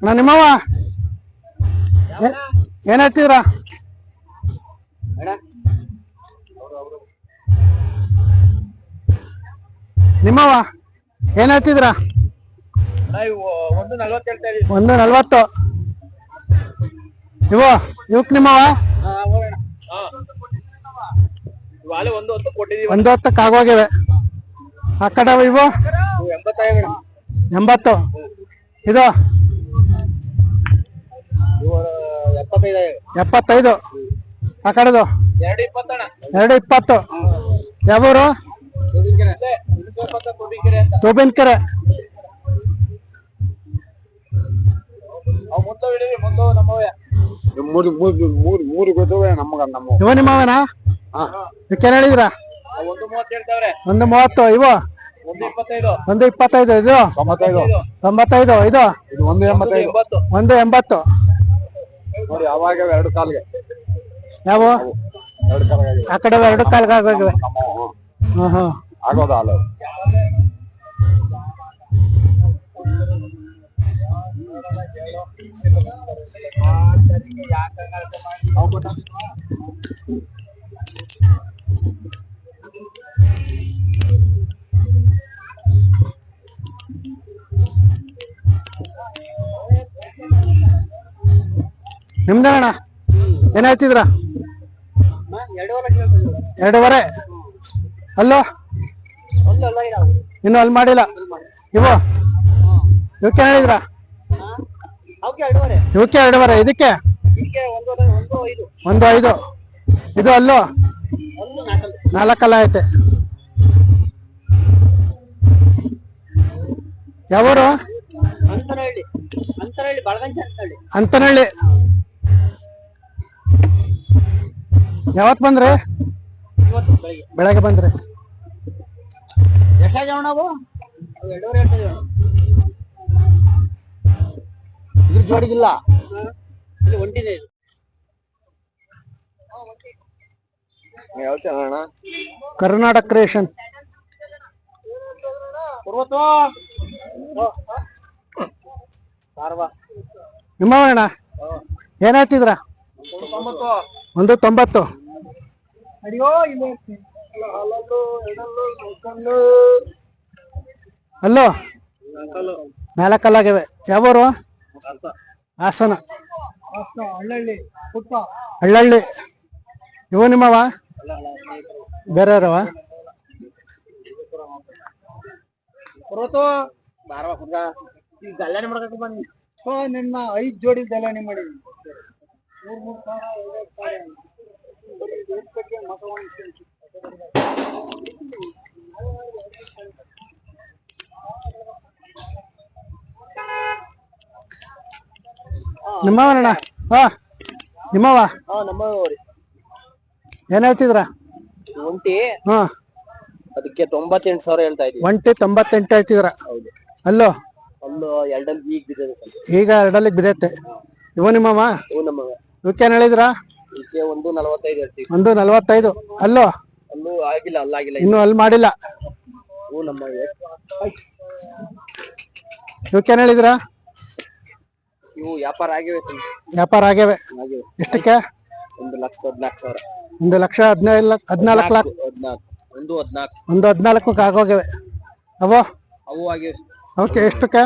ಅಣ್ಣ ನಿಮ್ಮವ ಏನ್ ಹೇಳ್ತೀರ ನಿಮ್ಮವ ಏನ್ ಹೇಳ್ತಿದ್ರ ಒಂದು ನಲ್ವತ್ತು. ಇವ ಇವಕ್ ನಿಮ್ಮವ ಒಂದು ಹೊತ್ತು ಕೊಟ್ಟಿದೀವಿ ಒಂದು ಹೊತ್ತಕ್ಕೆ ಆಗೋಗಿವೆ. ಆ ಕಡೆ ಇವು ಎಂಬತ್ತು. ಇದು ಎಪ್ಪತ್ತೈದು. ಆ ಕಡೆದು? ಎರಡು ಇಪ್ಪತ್ತು. ಯಾವೂರು? ತುಬಿಕೆರೆ ಕೆರೆ ತೋಬಿನ್ಕೆರೆ. ಅವು ಮುಂದೆ ಹಿಡೀವಿ ಮೂರು ಮೂರು ಮೂರು ಮೂರು ಗೊತ್ತವೆ ನಮಗ ನಮ್ಮ ಇವ ನಿಮ್ಮವನ ಇದಕ್ಕೇನು ಹೇಳಿದ್ರ? ಒಂದು ಮೂವತ್ತು ಹೇಳ್ತಾವ್ರೆ. ಒಂದು ಮೂವತ್ತು ಇವು? ಒಂದು ಇಪ್ಪತ್ತೈದು. ಇದು? ತೊಂಬತ್ತೈದು. ತೊಂಬತ್ತೈದು. ಇದು? ಇದು ಒಂದು ಒಂದು ಎಂಬತ್ತೈದು ಎಂಬತ್ತು. ಒಂದು ಎಂಬತ್ತು. ನೋಡಿ ಅವಾಗ ಎರಡು ಕಾಲ್ಗೆ. ಯಾವ? ಎರಡು ಕಾಲ್ಗೆ ಆ ಕಡೆ ಎರಡು ಕಾಲ್ಗೆ ಆಗೋಗಿವೆ ನಮ್ಮ ಹಾ ಹಾ ಆಗೋದ ಹಾಲು. ನಿಮ್ದೇನಣ್ಣ? ಏನ್ ಹೇಳ್ತಿದ್ರ ಎರಡೂವರೆ. ಅಲ್ಲೋ. ಇನ್ನು ಅಲ್ಲಿ ಮಾಡಿಲ್ಲ. ಇವು ಇವಕ್ಕೆ ಹೇಳಿದ್ರ? ಇವಕ್ಕೆ ಎರಡೂವರೆ ಇದಕ್ಕೆ? ಒಂದು ಐದು. ಇದು ಅಲ್ಲೋ? ನಾಲ್ಕಲ್ಲಿ ಐತೆ. ಯಾವೂರು? ಅಂತನಹಳ್ಳಿ. ಅಂತನಹಳ್ಳಿ. ಯಾವತ್ ಬಂದ್ರಿ? ಇವತ್ತು ಬೆಳಿಗ್ಗೆ. ಬೆಳಗ್ಗೆ ಬಂದ್ರಿ. ಎಷ್ಟಾಗ್ಯಾವ ನಾವು? ಅವು ಎರಡೂವರೆ ಅಣ್ಣ. ಇದ್ರ ಜೋಡಿಗಿಲ್ಲ. ಇಲ್ಲಿ ಅಣ್ಣ ಕರ್ನಾಟಕ ಕ್ರಿಯೇಷನ್. ನಿಮ್ಮ ತೊಂಬತ್ತು ಒಂದು ತೊಂಬತ್ತು. ಅಲ್ಲೋ? ನಾಲ್ಕಲ್ಲು. ನಾಲ್ಕಲ್ಲಾಗಿವೆ. ಯಾವೂರು? ಹಾಸನ. ಹಳ್ಳಳ್ಳಿ ಪುಟ್ಟ ಹಳ್ಳಹಳ್ಳಿ ಇವು ನಿಮ್ಮವ? ಬೇರೆಯವ್ರವ? ಪರ್ವತ ಬಾರವ ಹುಡ್ಗ ಈಗ ಗಲ್ಲಾನೆ ಮಾಡ್ಬೇಕು ಬನ್ನಿ ಹೋ ನಿನ್ನ ಐದು ಜೋಡಿ ಗಲ್ಲಾಣಿ ಮಾಡಿ ಮೂರ್ ಮೂರ್ ಸಾವಿರ ಐದೈದು ಸಾವಿರ ಬರೀ ದೇಶಕ್ಕೆ ಮೋಸ ಮಾಡ್ಲಿಕ್ಕೆ. ನಿಮ್ಮವನಣ್ಣ ಹಾ ನಿಮ್ಮವ ಹಾ ನಮ್ಮವ್ರಿ ಏನ್ ಹೇಳ್ತಿದ್ರ? ಒಂಟಿ. ಹಾ. ಅದಕ್ಕೆ ತೊಂಬತ್ತೆಂಟು ಸಾವಿರ ಹೇಳ್ತಾ ಇದ್ದೀವಿ. ಒಂಟಿ ತೊಂಬತ್ತೆಂಟು ಹೇಳ್ತಿದ್ರ? ಹೌದು. ಅಲ್ಲೋ? ಅಲ್ಲೋ ಎರಡಲ್ಲಿ ಈಗ ಬಿದ್ದಿದೆ ಸ್ವಲ್ಪ ಈಗ ಎರಡಲ್ಲಿ ಬಿದ್ದೈತೆ. ಇವ ನಿಮ್ಮವ ಇವು ನಮ್ಮ ಇವಕ್ಕೇನ್ ಹೇಳಿದ್ರ ಇದಕ್ಕೆ ಒಂದು ನಲವತ್ತೈದು ಒಂದು ನಲ್ವತ್ತೈದು. ಅಲ್ಲೋ? ಅಲ್ಲೂ ಆಗಿಲ್ಲ ಅಲ್ಲಾಗಿಲ್ಲ ಇನ್ನು ಅಲ್ಲಿ ಮಾಡಿಲ್ಲ. ಇವು ನಮ್ಮ ಇವಕ್ಕೇನ್ ಹೇಳಿದ್ರ ಇವು ವ್ಯಾಪಾರ ಆಗಿವೆ. ವ್ಯಾಪಾರ ಆಗ್ಯಾವೆ ಆಗಿವೆ. ಎಷ್ಟಕ್ಕೆ? ಒಂದು ಲಕ್ಷ ಹದಿನಾಲ್ಕು ಸಾವಿರ. ಒಂದು ಲಕ್ಷ ಹದಿನೈದು ಲಕ್ಷ ಹದಿನಾಲ್ಕು ಲಕ್ಷ? ಹದಿನಾಲ್ಕು. ಒಂದು ಹದಿನಾಲ್ಕು. ಒಂದು ಹದಿನಾಲ್ಕಕ್ಕೆ ಆಗೋಗಿವೆ. ಅವೋ? ಅವು ಆಗಿವೆ. ಅವಕ್ಕೆ ಎಷ್ಟಕ್ಕೆ?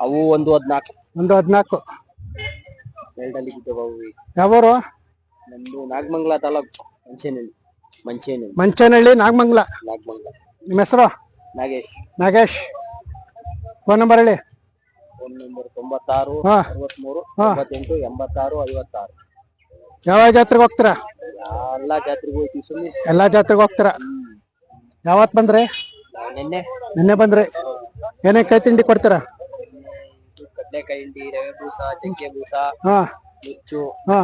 ಅವು ಒಂದು ಹದಿನಾಲ್ಕು. ಒಂದು ಹದಿನಾಲ್ಕು. ಎರಡಲ್ಲಿ ಬಿದ್ದವು. ಯಾವೂರು? ನಮ್ದು ನಾಗಮಂಗಲ ತಾಲೂಕು ಮಂಚೇನಹಳ್ಳಿ ಮಂಚೇನಹಳ್ಳಿ ಮಂಚೇನಹಳ್ಳಿ ನಾಗಮಂಗಲ. ನಾಗಮಂಗಲ. ನಿಮ್ಮ ಹೆಸರು? ನಾಗೇಶ್. ನಾಗೇಶ್. ಫೋನ್ ನಂಬರ್ ಹೇಳಿ. ಫೋನ್ ನಂಬರ್ ತೊಂಬತ್ತಾರು ಹಾ. ಅರವತ್ಮೂರು ಹಾ. ತೊಂಬತ್ತೆಂಟು ಎಂಬತ್ತಾರು ಐವತ್ತಾರು. ಯಾವ ಜಾತ್ರೆಗೆ ಹೋಗ್ತೀರಾ? ಎಲ್ಲಾ ಜಾತ್ರೆಗೆ ಹೋಗ್ತೀವಿ ಸುಮ್ಮನೆ. ಎಲ್ಲಾ ಜಾತ್ರೆಗೆ ಹೋಗ್ತೀರಾ? ಯಾವತ್ತು ಬಂದ್ರೆ? ನಿನ್ನೆ. ನಿನ್ನೆ ಬಂದ್ರಿ. ಏನೇ ಕೈ ತಿಂಡಿ ಕೊಡ್ತೀರಾ? ಕಡ್ಲೆಕಾಯಿ ಹಿಂಡಿ ರವೆ ಬೂಸ ಚಕ್ಕೆ ಬೂಸ ಹಾ. ನುಚ್ಚು ಹಾ.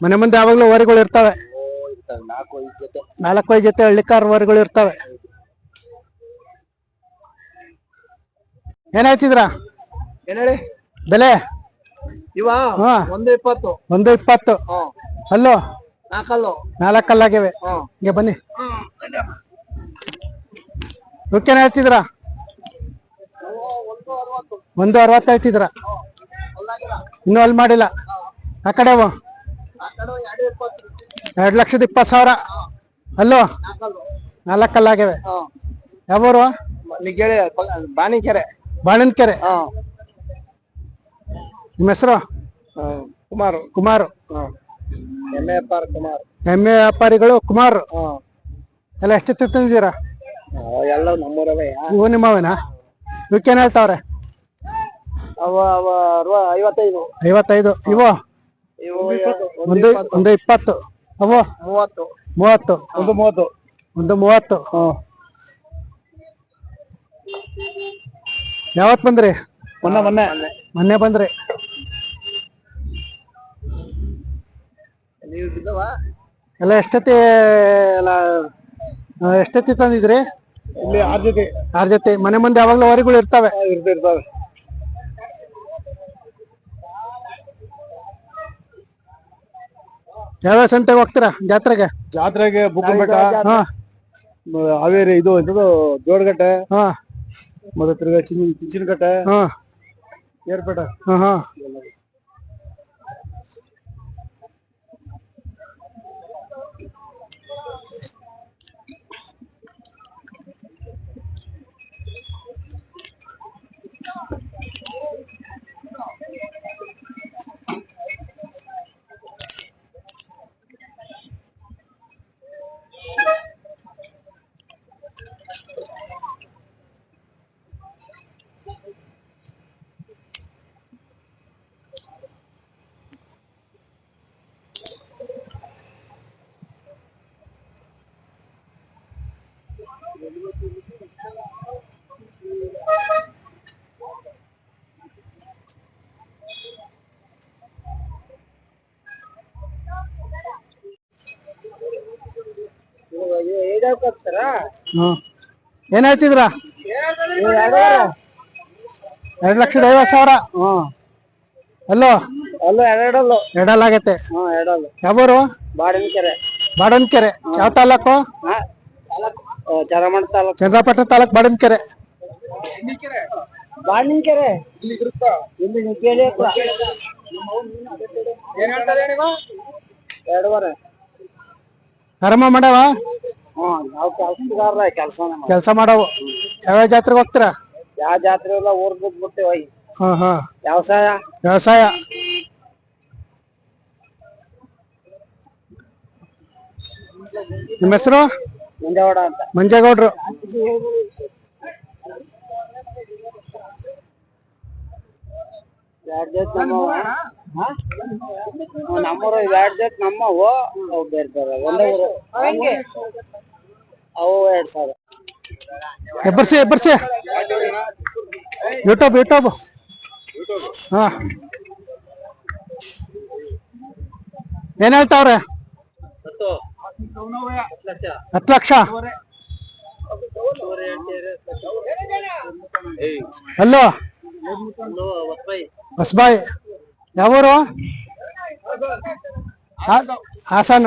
ಮನೆ ಮುಂದೆ ಯಾವಾಗ್ಲೂ ವರಿಗಳು ಇರ್ತವೆ. ಓ ಇರ್ತವೆ. ನಾಲ್ಕು ಐದು ಜೊತೆ. ನಾಲ್ಕು ಐದು ಜೊತೆ ಹಳ್ಳಿಕಾರ್ ವರಿಗಳು ಇರ್ತವೆ. ಏನಾಯ್ತಿದ್ರ ಏನ್ ಹೇಳಿ? ಬೆಲೆ? ಇವ ಹಾ. ಒಂದು ಇಪ್ಪತ್ತು. ಒಂದು ಇಪ್ಪತ್ತು. ಹ್ಮ್ ಅಲ್ಲೋ ನಾಲ್ಕಲ್ಲು. ನಾಲ್ಕಲ್ಲಾಗಿವೆ ಹ್ಮ್ ಹಿಂಗೆ ಬನ್ನಿ. ಇವಕ್ಕೇನ್ ಹೇಳ್ತಿದ್ರ ಒಂದು ಅರವತ್ತು ಹೇಳ್ತಿದ್ರ. ಇನ್ನೂ ಅಲ್ಲಿ ಮಾಡಿಲ್ಲ. ಆ ಕಡೆ ಎರಡು ಲಕ್ಷದ ಇಪ್ಪತ್ತು ಸಾವಿರ. ಅಲ್ಲೋ? ನಾಲ್ಕಲ್ಲಾಗ್ಯವೆ. ಯಾವೂರು? ನಿಗೇಳಿ ಬಾಣಿಕೆರೆ. ಬಾಣನ್ಕೆರೆ. ನಿಮ್ಮ ಹೆಸರು? ಕುಮಾರ್. ಕುಮಾರ್. ಎಂ ಎ ವ್ಯಾಪಾರ ಕುಮಾರ್. ಎಮ್ಮೆ ವ್ಯಾಪಾರಿಗಳು ಕುಮಾರ್. ಎಲ್ಲ ಎಷ್ಟು ತಂದಿದ್ದೀರಾ? ಎಲ್ಲ ನಮ್ಮೂರವೇ. ಇವು ನಿಮ್ಮವೇನಾ? ಇವಕ್ಕೇನು ಹೇಳ್ತಾವ್ರೆ? ಅವ ಅವ ಅರವ- ಐವತ್ತೈದು. ಐವತ್ತೈದು. ಇವು ಇವು ಒಂದು ಒಂದು ಇಪ್ಪತ್ತು. ಅವು ಮೂವತ್ತು. ಮೂವತ್ತು. ಒಂದು ಮೂವತ್ತು. ಒಂದು ಮೂವತ್ತು. ಯಾವತ್ ಬಂದ್ರಿ? ಮೊನ್ನೆ ಮೊನ್ನೆ. ಮೊನ್ನೆ. ಬಂದ್ರಿ. ನೀವು ಬಿದ್ದವ? ಎಲ್ಲ ಎಷ್ಟೊತ್ತಿ ಆ, ಎಷ್ಟೊತ್ತಿ ತಂದಿದ್ರಿ? ಇಲ್ಲಿ ಆರ್ ಜೊತೆ. ಆರ್ ಜೊತೆ. ಮನೆ ಮುಂದೆ ಯಾವಾಗ್ಲೂ ವರಿಗಳು ಇರ್ತಾವೆ. ಇರ್ತಿರ್ತಾವೆ ಯಾವ್ಯಾವ ಸಂತೆಗೆ ಹೋಗ್ತೀರಾ ಜಾತ್ರೆಗೆ? ಜಾತ್ರೆಗೆ ಬುಕ್ಕಂಬೆಟ್ಟ ಹಾ ಹಾವೇರಿ ಇದು ಎಂತದು ಜೋಡಗಟ್ಟೆ ಹಾ. ಮತ್ತೆ ತಿರ್ಗಾ ಚಿನ್ ಚಿಂಚಿನಕಟ್ಟೆ ಹಾ. ಏರ್ಪೇಟೆ. ಹಾ ಹಾ. ಹಾ ಏನ್ ಹೇಳ್ತಿದ್ರ ಎರಡ್ ಲಕ್ಷದ ಐವತ್ ಸಾವಿರ. ಅಲ್ಲೋ? ಅಲ್ಲ ಎರಡಲ್ಲು. ಎರಡಲ್ಲಾಗೈತೆ ಹಾ ಎರಡಲ್ಲು. ಯಾವೂರು? ಬಾಡಿನಕೆರೆ. ಬಾಡನ್ಕೆರೆ. ಯಾವ ತಾಲೂಕು? ಹಾ ಚರಮಣ ತಾಲೂಕು. ಚಂದ್ರಪಟ್ಟಣ ತಾಲೂಕ್ ಬಾಡನ್ಕೆರೆ. ಬಾಡನ್ಕೆರೆ? ಇಲ್ಲಿ ಹತ್ರ ಎರಡುವರೆ. ಆರಾಮ ಮಾಡವ ಹ್ಮ್ ಕೆಲಸ ಕೆಲಸ ಮಾಡವು. ಯಾವ ಜಾತ್ರೆಗೆ ಹೋಗ್ತೀರಾ? ಯಾವ ಜಾತ್ರೆ ಇಲ್ಲ ಊರ್ ಬಿಟ್ಟು ಬಿಡ್ತೇವೆ ಹೋಗಿ ಹಾ ಹಾ. ವ್ಯವಸಾಯ? ವ್ಯವಸಾಯ. ನಿಮ್ಮ ಹೆಸರು? ಮಂಜೇಗೌಡ ಅಂತ. ಮಂಜೇಗೌಡ್ರು. ಎರಡ್ ಜೊತೆ ನಮ್ಮವ ನಮ್ಮೂರು ಎರಡ್ ಜೊತೆ ನಮ್ಮವು ಬೇರೆ ಬೇರೆ ಒಂದೇ ಊರು. ಅವು ಎರಡ್ ಸಾವಿರ ಎಬ್ಬರ್ಸಿ ಎಬ್ಬರ್ಸಿ ಯೂಟ್ಯೂಬ್ ಯೂಟ್ಯೂಬ್ ಹಾ. ಏನ್ ಹೇಳ್ತಾವ್ರೆ ಹತ್ತು ಲಕ್ಷ. ಅಲ್ಲೋ? ಹೊಸಬಾಯಿ. ಯಾವೂರು? ಹಾಸನ.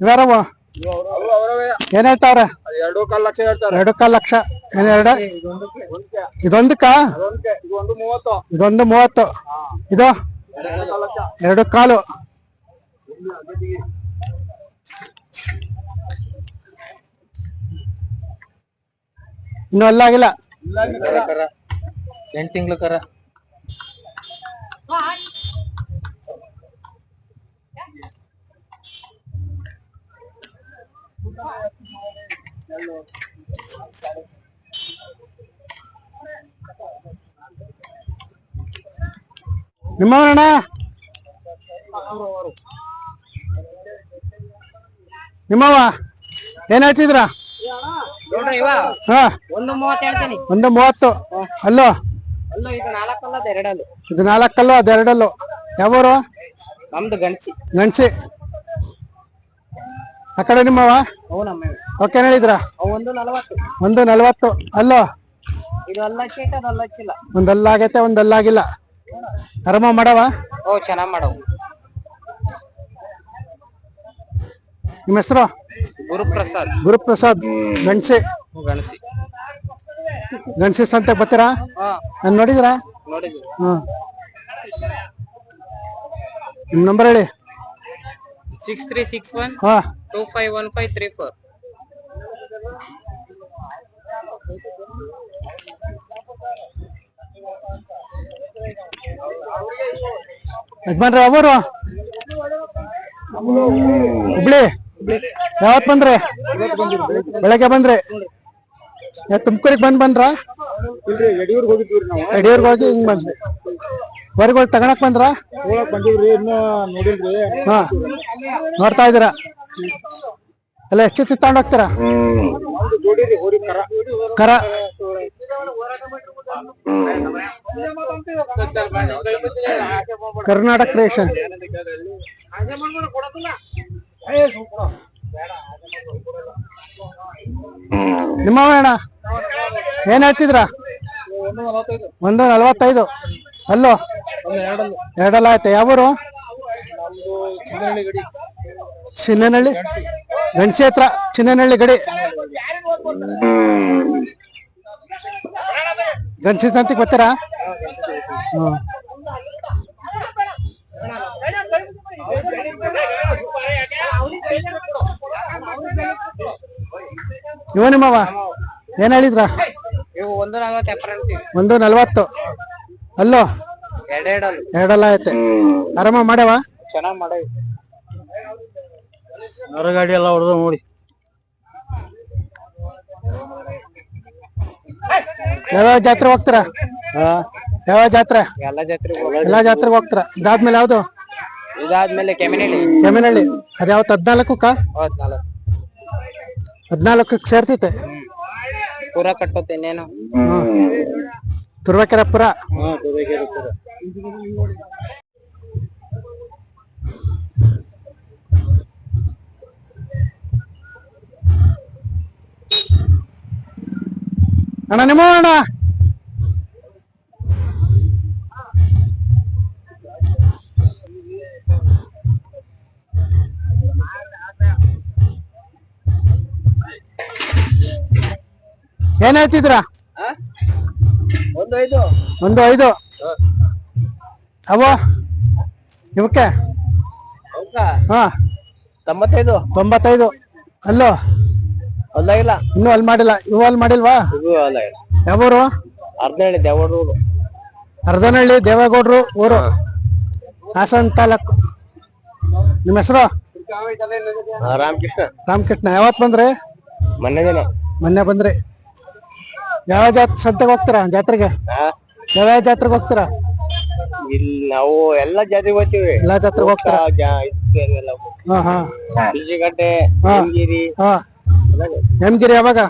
ಇವ್ಯಾರವ ಏನ್ ಹೇಳ್ತಾವ್ರೆ? ಎರಡು ಕಾಲ್ ಲಕ್ಷ. ಹೇಳ್ತಾರೆ ಎರಡು ಕಾಲ್ ಲಕ್ಷ ಏನ್ ಎರಡ? ಇದೊಂದಕ್ಕ? ಇದೊಂದು ಮೂವತ್ತು. ಇದು? ಎರಡು ಕಾಲು. ಇನ್ನು ಅಲ್ಲಾಗಿಲ್ಲ ಎಂಟು ತಿಂಗಳು ಕರ. ನಿಮ್ಮವನಣ್ಣ ನಿಮ್ಮವ ಏನ್ ಹೇಳ್ತಿದ್ರ? ಒಂದು ಮೂವತ್ತು ಹೇಳ್ತೀನಿ. ಒಂದು ಮೂವತ್ತು. ಅಲ್ಲೋ? ಇದು ನಾಲ್ಕಲ್ಲ ಅದು ಎರಡಲ್ಲ. ಇದು ನಾಲ್ಕಲ್ಲು ಅದು ಎರಡಲ್ಲು. ಯಾವೂರು? ನಮ್ದು ಗಣಸಿ. ಗಣಸಿ. ಆ ಕಡೆ ನಿಮ್ಮವ? ಅವು ನಮ್ಮ ಓಕೆ ಹೇಳಿದ್ರ? ಅವು ಒಂದು ನಲವತ್ತು. ಒಂದು ನಲ್ವತ್ತು. ಅಲ್ಲೋ? ಇದು ಅಲ್ಲ ಅರಮ ಅದು ಅಲ್ಲ ಹಚ್ಚಿಲ್ಲ ಒಂದ್ ಅಲ್ಲಾಗೈತೆ ಒಂದ್ ಅಲ್ಲಾಗಿಲ್ಲ ಆರಾಮ ಮಾಡವ? ಓ ಚೆನ್ನಾಗ್ ಮಾಡವು. ನಿಮ್ಮ ಹೆಸರು? ಗುರುಪ್ರಸಾದ್. ಗುರುಪ್ರಸಾದ್. ಗಣಸಿ ಗಣಸಿ ಗಣಸಿ ಸಂತೆ ಬರ್ತೀರಾ? ಹಾ. ನಾನು ನೋಡಿದ್ರಾ ನೋಡಿದ್ವಿ ಹ್ಞೂ ನಿಮ್ಮ ನಂಬರ್ ಹೇಳಿ. Six three six one. ಹಾ. Two five one five three four ಯಜಮಾನ್ರೆ ಅವರು? ಹುಬ್ಳಿ? ಯಾವತ್ ಬಂದ್ರಿ? ಬೆಳಗ್ಗೆ ಬಂದ್ರಿ? ತುಮಕೂರಿಗೆ ಬಂದ್ ಬಂದ್ರ? ಯಡಿಯೂರ್ಗ್ ಹೋಗಿ ಹಿಂಗ್ ಬಂದ್ರಿ. ಹೊರಗಳು ತಗೋಣಕ್ ಬಂದ್ರ? ಬಂದಿವ್ರಿ ಇನ್ನು ನೋಡಿಲ್ರಿ. ಹಾ. ನೋಡ್ತಾ ಇದೀರ ಅಲ್ಲ ಎಷ್ಟು ತಗೊಂಡ್ ಹೋಗ್ತೀರಾ? ಒಂದು ಜೋಡಿ ರೀ ಹೋರಿ ಕರ. ಕರ ಕರ್ನಾಟಕ ಕ್ರಿಯೇಷನ್ ನಿಮ್ಮ ಅಣ್ಣ ಏನ್ ಹೇಳ್ತಿದ್ರ? ಒಂದು ನಲವತ್ತೈದು. ಅಲ್ಲೋ? ಎರಡಲ್ಲ. ಆಯ್ತಾ? ಯಾವೂರು? ಚಿನ್ನನಹಳ್ಳಿ ಗಣಸಿ ಹತ್ರ ಚಿನ್ನನಹಳ್ಳಿ ಗಡಿ. ಗಣಸಿ ಸಂತಿ ಗೊತ್ತಾರ ಹ್ಮ್. ಇವ ನಿಮ್ಮವ ಏನ್ ಹೇಳಿದ್ರ? ಇವು ಒಂದು ನಲ್ವತ್ತು. ಅಲ್ಲೋ? ಎರಡಲ್ಲ ಐತೆ ಆರಾಮ ಮಾಡ್ಯಾವ? ಚೆನ್ನಾಗಿ ಮಾಡೇವಿ ನರಗಾಡಿ ಎಲ್ಲ ಹೊಡೆದು ನೋಡಿ. ಯಾವ ಜಾತ್ರೆ ಹೋಗ್ತಾರ? ಯಾವ ಜಾತ್ರೆ? ಎಲ್ಲ ಜಾತ್ರೆ ಎಲ್ಲಾ ಜಾತ್ರೆಗೆ ಹೋಗ್ತಾರ? ಇದಾದ್ಮೇಲೆ ಯಾವ್ದು? ಇದಾದ್ಮೇಲೆ ಕೆಮಿನಹಳ್ಳಿ ಕೆಮಿನಹಳ್ಳಿ ಅದ್ಯಾವತ್ತು ಹದ್ನಾಲ್ಕು ಕಾ ಹದ್ನಾಲ್ಕು. ಹದ್ನಾಲ್ಕಕ್ಕೆ ಸೇರ್ತೈತೆ. ಪೂರ ಕಟ್ಟುತ್ತೆ ಇನ್ನೇನು ಹ್ಮ್ ತುರ್ಬೇಕೆರೆಪುರ ಅಣ್ಣ ನಿಮ್ಮ ಅಣ್ಣ ಏನ್ ಹೇಳ್ತಿದ್ರ ಒಂದು ಐದು. ಒಂದು ಐದು. ಅವ? ಇವಕ್ಕೆ? ಹಾ. ತೊಂಬತ್ತೈದು. ತೊಂಬತ್ತೈದು. ಅಲ್ಲೋ? ಅಲ್ಲ ಇಲ್ಲ. ಇನ್ನೂ ಅಲ್ಲಿ ಮಾಡಿಲ್ಲ. ಇವು ಅಲ್ಲಿ ಮಾಡಿಲ್ವಾ? ಇದು ಅಲ್ಲ ಇಲ್ಲ. ಯಾವೂರು? ಅರ್ಧನಹಳ್ಳಿ ದೇವಡೂರು ಅರ್ಧನಹಳ್ಳಿ ದೇವೇಗೌಡರು ಊರು. ಹಾಸನ್ ತಾಲೂಕು. ನಿಮ್ಮ ಹೆಸರು? ರಾಮಕೃಷ್ಣ. ರಾಮಕೃಷ್ಣ. ಯಾವತ್ ಬಂದ್ರಿ? ಮೊನ್ನೆ ದಿನ. ಮೊನ್ನೆ ಬಂದ್ರಿ. ಯಾವ ಜಾತ್ ಸಂತೆಗೆ ಹೋಗ್ತೀರಾ? ಜಾತ್ರೆಗೆ? ಯಾವ ಜಾತ್ರೆಗೆ ಹೋಗ್ತೀರಾ? ಇಲ್ಲಿ ನಾವು ಎಲ್ಲಾ ಜಾತಿಗೆ ಹೋಗ್ತೀವಿ. ಎಲ್ಲಾ ಜಾತ್ರೆಗೆ ಹೋಗ್ತೀರಾ? ಹಾ ಹಾ. ಬಿಜಿಗಡ್ಡೆ ಹಾ. ಹೆಮ್ಗಿರಿ ಹಾ. ಹೆಮ್ಗಿರಿ ಯಾವಾಗ?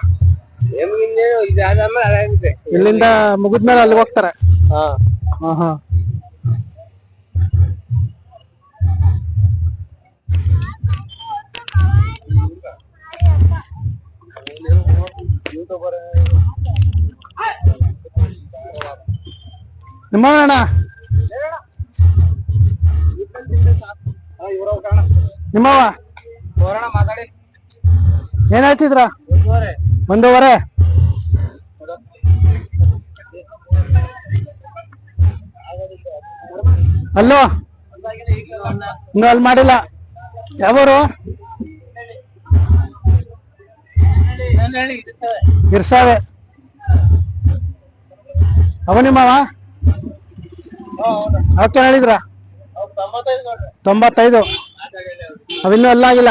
ಹೆಮ್ಗಿರಿ ಇದಾದ್ಮೇಲೆ ಅದಾಗುತ್ತೆ ಇಲ್ಲಿಂದ ಮುಗಿದ್ಮೇಲೆ ಅಲ್ಲಿ ಹೋಗ್ತಾರ? ಹಾ. ಹಾ ಹಾ. ಅಣ್ಣ ನಿಮ್ಮವ ಏನ್ ಹೇಳ್ತಿದ್ರ? ಒಂದೂವರೆ. ಅಲ್ಲೋ? ಇನ್ನು ಅಲ್ಲಿ ಮಾಡಿಲ್ಲ. ಯಾವರು? ಇರ್ಸಾವೆ. ಅವ ನಿಮ್ಮವ ಅವತ್ತೇನ್ ಹೇಳಿದ್ರ? ತೊಂಬತ್ತೈದು. ಅವಿನ್ನೂ ಅಲ್ಲಾಗಿಲ್ಲ.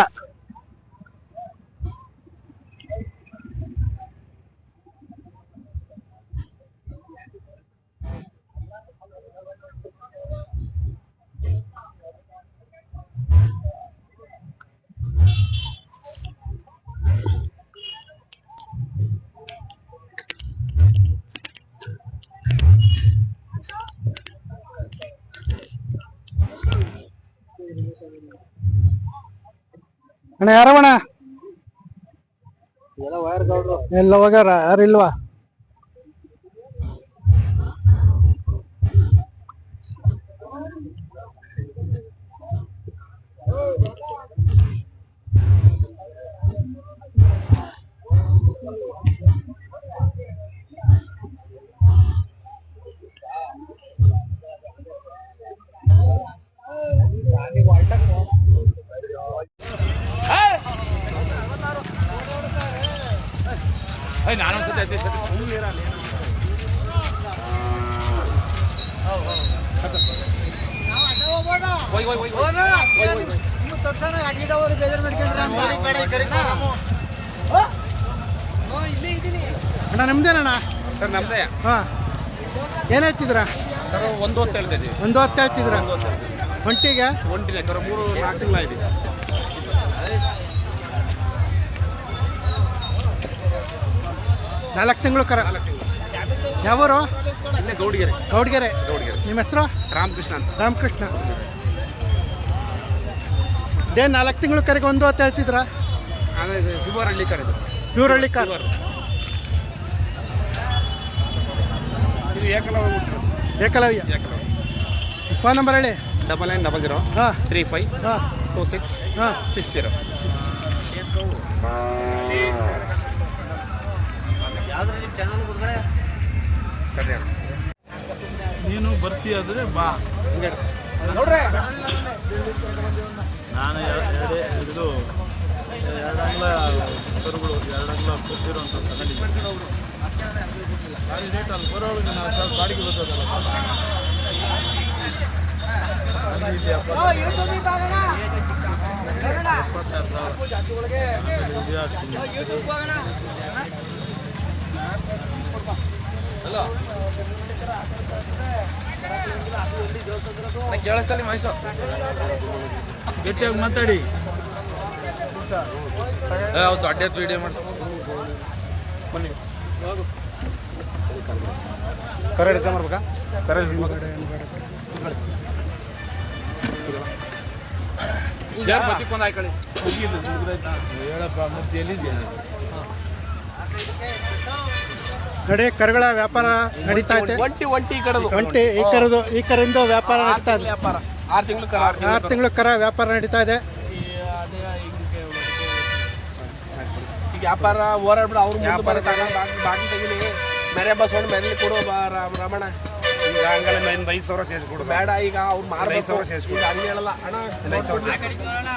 ಅಣ್ಣ ಯಾರವಣ್ಣ ಎಲ್ಲ ವೈರ್ ಗೌಡ್ರು ಹೋಗ್ಯಾರ ಯಾರು ಇಲ್ವಾ ಅಣ್ಣ. ನಿಮ್ದೇನಣ್ಣ? ಸರ್ ನಮ್ದೇ. ಹಾ. ಏನು ಹೇಳ್ತಿದ್ರ ಸರ್ ಒಂದು ಹೊತ್ತು ಹೇಳ್ತಾ ಇದ್ದೀವಿ. ಒಂದು ಹೊತ್ತು ಹೇಳ್ತಿದ್ರ ಒಂಟಿಗೆ? ಒಂಟಿನ ಮೂರು ನಾಲ್ಕು ತಿಂಗಳ ಇದೆ ನಾಲ್ಕು ತಿಂಗಳು ಕರ ಯಾವೂರು? ಇಲ್ಲೇ ಗೌಡಿಗೆರೆ. ಗೌಡ್ಗೆರೆ. ಗೌಡಿಗೆರೆ. ನಿಮ್ಮ ಹೆಸರು? ರಾಮಕೃಷ್ಣ ಅಂತ. ರಾಮಕೃಷ್ಣ. ಇದೇ ನಾಲ್ಕು ತಿಂಗಳು ಕರೆಗೆ ಒಂದು ಅಂತ ಹೇಳ್ತಿದ್ರ? ಪ್ಯೂರ್ ಹಳ್ಳಿ ಕರೆ ಇದು. ಪ್ಯೂರ್ ಹಳ್ಳಿ ಕಾರ್ ಇದು ಏಕಲವ ಹುಟ್ಟಿರೋದು. ಏಕಲವ್ಯ. ಫೋನ್ ನಂಬರ್ ಹೇಳಿ. ಡಬಲ್ ನೈನ್ ಡಬಲ್ ಜೀರೋ ಹಾಂ. ತ್ರೀ ಫೈವ್ ಹಾಂ. ಟೂ ಸಿಕ್ಸ್ ಹಾಂ. Six zero. ನೀನು ಬರ್ತೀಯಾದ್ರೆ ಬಾ. ನಾನು ಎರಡೇ ಇದು ಎರಡಂಗ್ಲ ಕರುಗಳು ಎರಡಂಗ್ಲ ಕೊಟ್ಟಿರೋಂಥ ತಗೊಂಡಿದ್ದೀನಿ. ಭಾರಿ ರೇಟ್ ಅಲ್ಲಿ ಬರೋಳಿಗೆ ನಾನು ಸ್ವಲ್ಪ ಬಾಡಿಗೆ ಬರ್ತದಲ್ಲ. ಇಪ್ಪತ್ತಾರು ಸಾವಿರ. ಹಾಕ್ತೀನಿ. ಕೇಳಿಸ್ತಲ್ಲಿ ಮೈಸೂರು. ಗಟ್ಟಿಯಾಗಿ ಮಾತಾಡಿ. ಅವತ್ತು ಅಡ್ಡೆ ವಿಡಿಯೋ ಮಾಡಿಸ್. ಬನ್ನಿ. ಕರೆ ಹಿಡ್ಕೊಂಬರ್ಬೇಕಾ ಕರೆ ಜಾರ್ ಬತ್ತಿಕೊಂದು ಹೇಳಪ್ಪ ಮತ್ತೆ ಎಲ್ಲಿದ್ಯಾ? ನೋಡಿ ಕರುಗಳ ವ್ಯಾಪಾರ ನಡೀತಾ ಇದೆ. ಒಂಟಿ ಒಂಟಿ ಕಡದು. ಒಂಟಿ ಈ ಕರದು ಈ ಕರಿಂದ ವ್ಯಾಪಾರ ನಡೀತಾ ಇದೆ. ವ್ಯಾಪಾರ. ಆರು ತಿಂಗಳು ಕರ ಆರು ತಿಂಗಳು ಕರ. ವ್ಯಾಪಾರ ನಡೀತಾ ಇದೆ. ಈಗ ವ್ಯಾಪಾರ ಹೋರಾಡ್ಬಿಡ ಅವ್ರು ವ್ಯಾಪಾರ ಬಾಗಿ ತೆಗಿಲಿ. ಬಸ್ ಬಸವಣ್ಣ ಮನೆ ಕೊಡು ಬಾ ರಾಮ- ರಮಣ. ಈಗ ಹಂಗಲ್ಲ ಒಂದು ಐದು ಸಾವಿರ ಸೇರಿಸ್ಕೊಡು ಬೇಡ ಈಗ ಅವ್ರು ಐದು ಮಾರ್ಬೇಕು ಸಾವಿರ ಸೇರ್ಸ್ಕೊಡು. ಈಗ ಹಂಗೆ ಹೇಳಲ್ಲ. ಅಣ್ಣ ಐದು ಸಾವಿರ ಅಣ್ಣ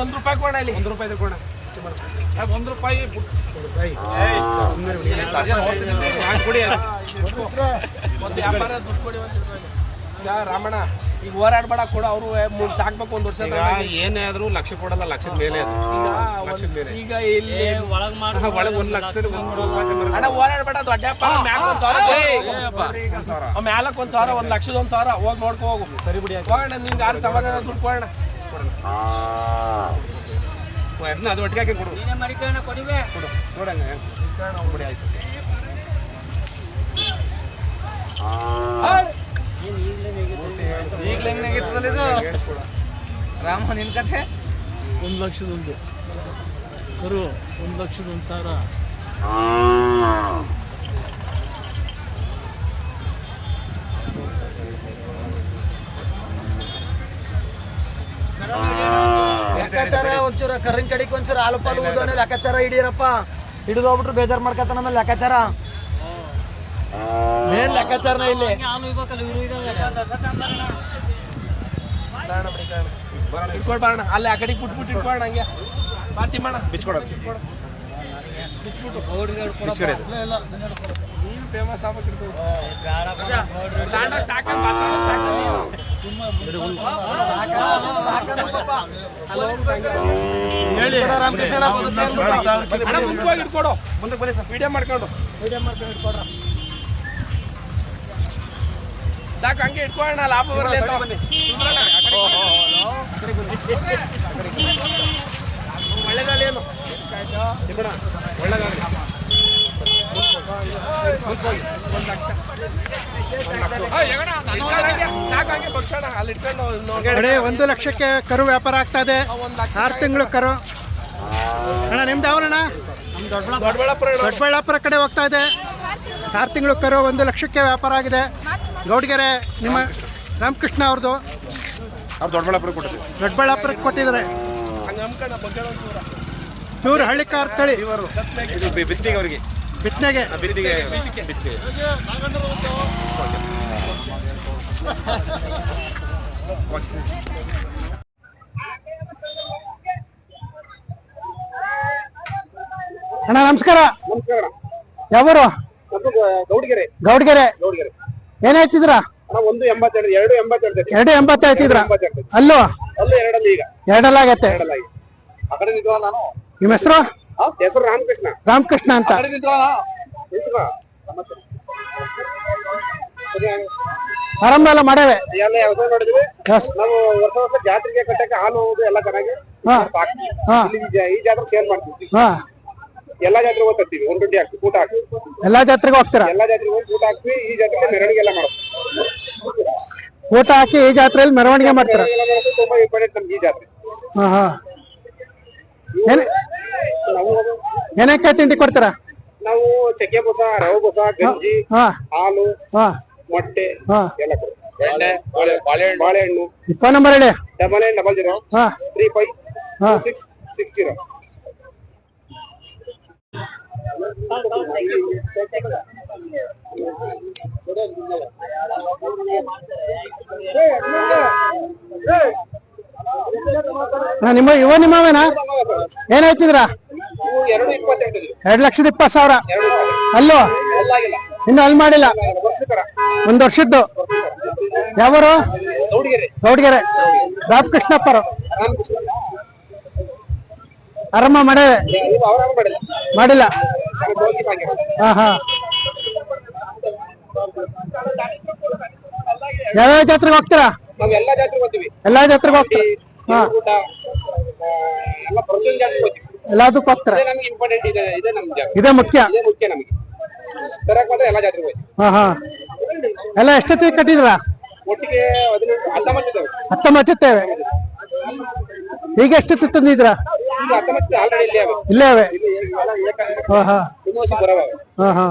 ಒಂದು ರೂಪಾಯಿ ಕೊಡ. ಇಲ್ಲಿ ಒಂದು ರೂಪಾಯಿ ಕೊಡ. ಒಂದು ರೂಪಾಯಿ ಒಂದು ವ್ಯಾಪಾರ ದುಡ್ಡು ಕೊಡಿ ಒಂದು ರೂಪಾಯಿ. ರಾಮಣ್ಣ. ಈಗ ಹೋರಾಡ್ಬೇಡ ಕೂಡ ಅವರು ಮುಂದೆ ಸಾಕ್ಬೇಕು ಒಂದು ವರ್ಷ ಈಗ ಏನೇ ಆದ್ರೂ ಲಕ್ಷ ಕೊಡಲ್ಲ ಲಕ್ಷದ ಮೇಲೆ ಅದು. ಲಕ್ಷದ ಮೇಲೆ. ಈಗ ಇಲ್ಲಿ ಒಳಗೆ ಒಂದು ಲಕ್ಷದಲ್ಲಿ ಒಂದು ರೂಪಾಯಿ ಅಣ್ಣ ಹೋರಾಡ್ಬೇಡ ದೊಡ್ಡಪ್ಪ ಮ್ಯಾಲ ಒಂದು ಒಂದ್ ಸಾವಿರ ಕೊಡಿ. ಒಂದ್ ಸಾವಿರ. ಒಂದ್ ಸಾವಿರ ಒಂದ್ ಲಕ್ಷದ ಒಂದ್ ಸಾವಿರ. ಹೋಗಿ ನೋಡ್ಕೊ ಹೋಗು. ಸರಿ ಬಿಡಿ ಹೋಗೋಣ ನಿಂಗೆ ಯಾರು ಸಮಾಧಾನ ದುಡ್ಡು ಕೊಡೋಣ ಅದನ್ನ ಅದು ಒಟ್ಟಿಗೆ ಹಾಕಿ ಕೊಡು. ಕೊಡು ನೋಡಂಗ ಬಿಡಿ ಆಯ್ತು. ಈಗಲೇ ಇದು? ರಾಮ ನಿನ್ ಕಥೆ? ಒಂದು ಲಕ್ಷದೊಂದು. ಕರು ಒಂದು ಲಕ್ಷದ ಒಂದು ಸಾವಿರ ಲೆಕ್ಕಾಚಾರ ಒಂಚೂರು ಕರಿನ್ ಕಡೆಗೆ ಒಂಚೂರು ಹಾಲು ಪಾಲು ಊದೋನೆ ಲೆಕ್ಕಾಚಾರ ಹಿಡಿಯರಪ್ಪ ಹಿಡಿದು ಹೋಗ್ಬಿಟ್ರು ಬೇಜಾರು ಮಾಡ್ಕತ್ತಾನ ಆಮೇಲೆ ಲೆಕ್ಕಾಚಾರ. ಮೇನ್ ಲೆಕ್ಕಾಚಾರನ ಇಲ್ಲಿ. ಬಾರಣ ಅಲ್ಲಿ ಆ ಕಡೆಗೆ ಬಿಟ್ಬಿಟ್ಟು ಇಟ್ಕೊಳ್ಳೋಣ ಹಂಗೆ. ಬಾತಿ ಮಾಡ ಬಿಚ್ಕೊಡೋದು. ಬಿಚ್ಕೊಡಿ. ನೀನು ಫೇಮಸ್ ಆಗ್ಬೇಕು ತಾಂಡಾಗ ಸಾಕ ಬಸವಣ್ಣ ಸಾಕ ಹೇಳಿ. ಮುಂದೆ ಹೋಗಿ ಇಟ್ಕೊಡು. ಮುಂದೆ ಬನ್ನಿ ಸರ್. ವಿಡಿಯೋ ಮಾಡ್ಕೊಂಡು. ಸಾಕು ಹಂಗೆ ಇಟ್ಕೊಳ್ಳೋಣ ಲಾಭ ಬರಲಿ ಅಂತ. ಒಳ್ಳೆದಾಗಲಿ ಒಂದು ಲಕ್ಷಕ್ಕೆ ಕರು ವ್ಯಾಪಾರ ಆಗ್ತಾ ಇದೆ. ಆರು ತಿಂಗಳು ಕರು. ಅಣ್ಣ ನಿಮ್ದು ಯಾವಣ್ಣ ದೊಡ್ಡಬಳ್ಳಾಪುರ ದೊಡ್ಡಬಳ್ಳಾಪುರ ಕಡೆ ಹೋಗ್ತಾ ಇದೆ. ಆರು ತಿಂಗಳು ಕರು ಒಂದು ಲಕ್ಷಕ್ಕೆ ವ್ಯಾಪಾರ ಆಗಿದೆ. ಗೌಡ್ಗೆರೆ ನಿಮ್ಮ ರಾಮಕೃಷ್ಣ ಅವ್ರದ್ದು ಅವ್ರು ದೊಡ್ಡಬಳ್ಳಾಪುರ ಕೊಟ್ಟಿದ್ರು ದೊಡ್ಡಬಳ್ಳಾಪುರಕ್ಕೆ ಕೊಟ್ಟಿದ್ದಾರೆ. ಇವರು ಹಳ್ಳಿಕಾರ್ ತಳಿ. ಇದು ಬಿ- ಬಿತ್ತಿಗೆ ಅವರಿಗೆ ಬಿತ್ತನೆಗೆ ಬಿತ್ತಿಗೆ ಬಿತ್ತಿಗೆ. ಅಣ್ಣ ನಮಸ್ಕಾರ. ನಮಸ್ಕಾರ. ಯಾವರು? ಗೌಡಿಗೆರೆ. ಗೌಡ್ಗೆರೆ. ಏನಾಯ್ತಿದ್ರ? ಅಣ್ಣ ಒಂದು ಎಂಬತ್ತೆರಡು ಎರಡು ಎಂಬತ್ತೆರಡು ಎರಡು ಎಂಬತ್ತು ಆಯ್ತಿದ್ರ ಅಲ್ಲೂ? ಅಲ್ಲೂ ಎರಡಲ್ಲಿ ಈಗ. ಎರಡಲ್ಲ ಆಗತ್ತೆ ಆ ಕಡೆ ನಾನು. ನಿಮ್ಮ ಹೆಸರು? ಹೆಸರು ರಾಮಕೃಷ್ಣ. ರಾಮಕೃಷ್ಣ ಅಂತ. ಆರಂಭ ಎಲ್ಲ ಮಾಡೇವೆ. ಎಲ್ಲ ನಾವು ವರ್ಷ ವರ್ಷ ಜಾತ್ರೆಗೆ ಕಟ್ಟಕ್ಕೆ ಹಾಲು ಹೋಗುದು ಎಲ್ಲ ಚೆನ್ನಾಗಿ ಈ ಜಾತ್ರೆ ಸೇಲ್ ಮಾಡ್ತೀವಿ. ಹಾ. ಎಲ್ಲಾ ಜಾತ್ರೆ ಹೋಗ್ತೀವಿ ಒಂದ್ ರೊಟ್ಟಿ ಹಾಕ್ತೀವಿ ಊಟ ಹಾಕ್ತಿವಿ. ಎಲ್ಲಾ ಜಾತ್ರೆಗೆ ಹೋಗ್ತೀರಾ? ಎಲ್ಲಾ ಜಾತ್ರೆಗೆ ಹೋಗಿ ಊಟ ಹಾಕ್ತಿವಿ ಈ ಜಾತ್ರೆ ಮೆರವಣಿಗೆ ಎಲ್ಲ ಮಾಡ್ತೀವಿ ಊಟ ಹಾಕಿ ಈ ಜಾತ್ರೆಯಲ್ಲಿ ಮೆರವಣಿಗೆ ಮಾಡ್ತೀರಾ? ತುಂಬಾ ಇಂಪಾರ್ಟೆಂಟ್ ನಮ್ಗೆ ಈ ಜಾತ್ರೆ. ಹಾ ಹಾ. ಏನ್ ಏನಕ್ಕೆ ತಿಂಡಿ ಕೊಡ್ತೀರಾ? ನಾವು ಚಕ್ಕೆ ಬೋಸ ರವೆ ಬೋಸ ಗಂಜಿ ಹಾ ಹಾಲು ಹಾ. ಮೊಟ್ಟೆ ಹಾ. ಎಲ್ಲ ಕೊಡ್ತೀವಿ. ಎಣ್ಣೆ ಬಾಳೆಹಣ್ಣು. ಬಾಳೆಹಣ್ಣು. ಫೋನ್ ನಂಬರ್ ಹೇಳಿ ಡಬಲ್ ಏನ್ ಡಬಲ್ ಜೀರೋ. ಹಾ. ತ್ರೀ ಫೈವ್ ಹಾ. Six six zero. ನಿಮ್ಮ ಇವ ನಿಮ್ಮವೇನಾ? ಏನಾಯ್ತಿದ್ರ ಹೇಳ್ತಿದ್ರ ಎರಡು ಲಕ್ಷದ ಇಪ್ಪತ್ತು ಸಾವಿರ. ಅಲ್ಲೋ? ಇನ್ನು ಅಲ್ಲಿ ಮಾಡಿಲ್ಲ. ಒಂದ್ ವರ್ಷದ್ದು. ಯಾವರು? ಗೌಡಿಗೆರೆ. ರಾಮಕೃಷ್ಣಪ್ಪರು. ಅರಮ್ಮ ಮಾಡೇವೆ. ಮಾಡಿಲ್ಲ. ಯಾವ್ಯಾವ ಜಾತ್ರೆಗೆ ಹೋಗ್ತೀರಾ? ನಾವು ಎಲ್ಲಾ ಜಾತ್ರೆಗೆ ಹೋಗ್ತೀವಿ ಎಲ್ಲಾ ಜಾತ್ರೆಗೆ ಹೋಗ್ತೀರಾ? ಹಾ. ಊಟ ಎಲ್ಲ ಪ್ರತಿಯೊಂದು ಜಾತ್ರೆಗೆ ಹೋಗ್ತೀವಿ ಎಲ್ಲದಕ್ಕೂ ಹೋಗ್ತಾರ? ಇದೇ ನಮ್ಗೆ ಇಂಪಾರ್ಟೆಂಟ್ ಇದೆ ಇದೆ ನಮ್ ಜಾಗ ಇದೇ ಮುಖ್ಯ? ಇದೇ ಮುಖ್ಯ ನಮಗೆ ತರಕ್ ಬಂದ್ರೆ ಎಲ್ಲಾ ಜಾತ್ರೆಗೆ ಹೋಗ್ತೀವಿ ಹಾ ಹಾ. ಎಲ್ಲ ಎಷ್ಟೊತ್ತಿಗೆ ಕಟ್ಟಿದ್ರ ಒಟ್ಟಿಗೆ ಹದಿನೆಂಟು ಹತ್ತೊಂಬತ್ತು ಇದ್ದಾವೆ ಹತ್ತೊಂಬತ್ತೇವೆ ಈಗ ಎಷ್ಟು ತಂದಿದ್ರ ಇಲ್ಲೇ ಅವೆ ಹಾ ಹಾ ಹಾ ಹಾ